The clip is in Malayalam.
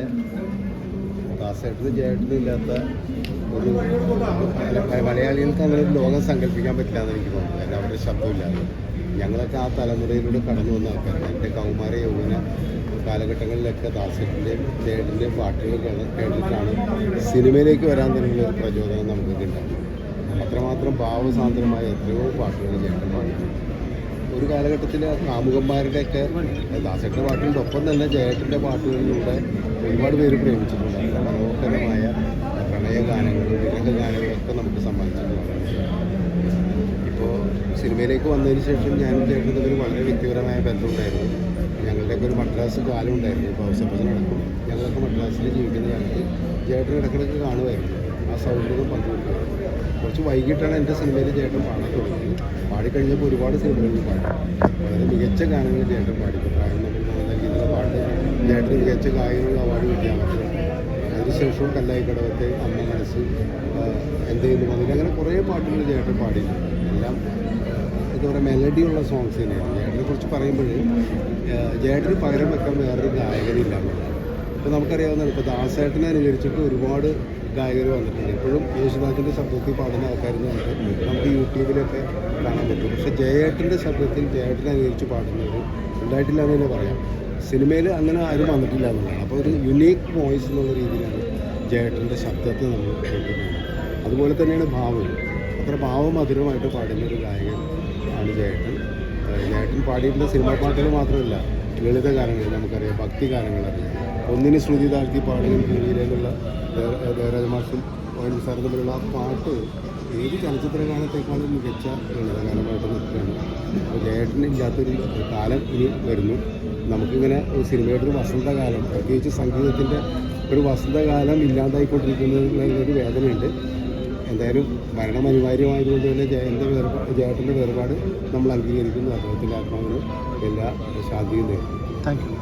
പിന്നെ ദാസേട്ടനും ജയേട്ടനും ഇല്ലാത്ത ഒരു മല- മലയാളികൾക്ക് അങ്ങനെ ഒരു ലോകം സങ്കല്പിക്കാൻ പറ്റില്ല എന്ന് എനിക്ക് തോന്നുന്നു. കാരണം അവരുടെ ശബ്ദമില്ലാതെ ഞങ്ങളൊക്കെ ആ തലമുറയിലൂടെ കടന്നു വന്ന ആൾക്കാരാണ്. എന്റെ കൗമാര യൗവന കാലഘട്ടങ്ങളിലൊക്കെ ദാസേട്ടന്റെയും ജയേട്ടന്റെയും പാട്ടുകൾ കേട്ടിട്ടാണ് സിനിമയിലേക്ക് വരാൻ തന്നെയുള്ള ഒരു പ്രചോദനം നമുക്കൊക്കെ ഉണ്ടാകും അത്രമാത്രം ഭാവസാന്ദ്രമായ എത്രയോ പാട്ടുകൾ ജയേട്ടൻ പാടിയിട്ടുണ്ട്. ഒരു കാലഘട്ടത്തിൽ കാമുകന്മാരുടെയൊക്കെ ദാസേട്ടന്റെ പാട്ടുകളുടെ ഒപ്പം തന്നെ ജയേട്ടന്റെ പാട്ടുകളിലൂടെ ഒരുപാട് പേര് പ്രേമിച്ചിട്ടുണ്ട്. മനോഹരമായ പ്രണയഗാനങ്ങളും വിരഹഗാനങ്ങളും ഒക്കെ നമുക്ക് സമ്മാനിച്ചിട്ടുണ്ട്. ഇപ്പോൾ സിനിമയിലേക്ക് വന്നതിന് ശേഷം ഞാൻ ചേട്ടനും തമ്മിൽ വളരെ വ്യക്തിപരമായ ബന്ധമുണ്ടായിരുന്നു. ഞങ്ങളുടെയൊക്കെ ഒരു മദ്രാസ് കാലം ഉണ്ടായിരുന്നു. ഇപ്പോൾ അവസരത്തിനടക്കം ഞങ്ങളൊക്കെ മദ്രാസിൽ ജീവിക്കുന്ന കാലത്ത് ചേട്ടൻ ഇടക്കിടക്ക് കാണുമായിരുന്നു. ആ സൗഹൃദം പങ്കുവെക്കുക കുറച്ച് വൈകിട്ടാണ് എന്റെ സിനിമയിൽ ചേട്ടൻ പാടാൻ തുടങ്ങിയത്. പാടിക്കഴിഞ്ഞപ്പോൾ ഒരുപാട് സിനിമകളിൽ പാടി. വളരെ മികച്ച ഗാനങ്ങൾ ചേട്ടൻ പാടി. നമ്മൾ നൽകിയിട്ടുള്ള പാട്ട് ചേട്ടന് മികച്ച ഗായകനുള്ള അവാർഡ് കിട്ടിയാൽ മതി അതിനുശേഷവും കല്ലായി കടവത്തെ അമ്മ മനസ്സ് എന്തെങ്കിലും അതിൽ അങ്ങനെ കുറേ പാട്ടുകൾ ചേട്ടൻ പാടിയിട്ടുണ്ട്. എല്ലാം എന്താ പറയുക മെലഡിയുള്ള സോങ്സ് തന്നെയാണ്. ചേട്ടനെ കുറിച്ച് പറയുമ്പോൾ ചേട്ടന് പകരം വെക്കാൻ വേറൊരു ഗായകനില്ല എന്നുള്ളതാണ്. ഇപ്പോൾ നമുക്കറിയാവുന്നതാണ് ഇപ്പോൾ ദാസേട്ടനെ അനുകരിച്ചിട്ട് ഒരുപാട് ഗായകർ വന്നിട്ടുണ്ട്. ഇപ്പോഴും യേശുദാസിന്റെ ശബ്ദത്തിൽ പാടുന്ന ആൾക്കാരെന്ന് പറഞ്ഞിട്ട് നമുക്ക് യൂട്യൂബിലൊക്കെ കാണാൻ പറ്റും. പക്ഷേ ജയേട്ടന്റെ ശബ്ദത്തിൽ ജയേട്ടനെ അനുകരിച്ച് പാടുന്നവർ ഉണ്ടായിട്ടില്ല എന്ന് തന്നെ പറയാം. സിനിമയിൽ അങ്ങനെ ആരും വന്നിട്ടില്ല എന്നുള്ളതാണ്. അപ്പോൾ ഒരു യുണീക്ക് വോയിസ് എന്നുള്ള രീതിയിലാണ് ജയേട്ടന്റെ ശബ്ദത്തെ നമ്മൾ കേൾക്കുന്നത്. അതുപോലെ തന്നെയാണ് ഭാവം അത്ര ഭാവമധുരമായിട്ട് പാടുന്ന ഒരു ഗായകൻ ആണ് ജയേട്ടൻ. ജയേട്ടൻ പാടിയിട്ടുള്ള സിനിമാ പാട്ടുകൾ മാത്രമല്ല ലളിത ഗാനങ്ങൾ നമുക്കറിയാം ഭക്തി ഗാനങ്ങൾ അറിയാം. ഒന്നിന് ശ്രുതി താഴ്ത്തി പാടുകയും ഭൂമിയിലേക്കുള്ള ദേവരാജ മാഷും ഓയൻ സാറും തമ്മിലുള്ള ആ പാട്ട് ഏത് ചലച്ചിത്ര ഗാനത്തെക്കാളും മികച്ച ഗാനമായിട്ട് നിൽക്കുകയാണ്. അപ്പോൾ ജയേട്ടൻ ഇല്ലാത്തൊരു കാലം ഇനി വരുന്നു. നമുക്കിങ്ങനെ സിനിമയുടെ ഒരു വസന്തകാലം പ്രത്യേകിച്ച് സംഗീതത്തിന്റെ ഒരു വസന്തകാലം ഇല്ലാതായിക്കൊണ്ടിരിക്കുന്നതിൽ ഒരു വേദനയുണ്ട്. എന്തായാലും മരണം അനിവാര്യമായതുകൊണ്ട് തന്നെ ജയന്റെ വേർപാട് ജയേട്ടന്റെ വേർപാട് നമ്മൾ അംഗീകരിക്കുന്നു. അദ്ദേഹത്തിന്റെ ആത്മാവിന് എല്ലാ ശാന്തിയും നേരുന്നു. Thank you.